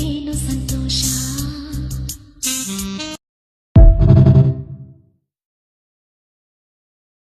ಏನು ಸಂತೋಷ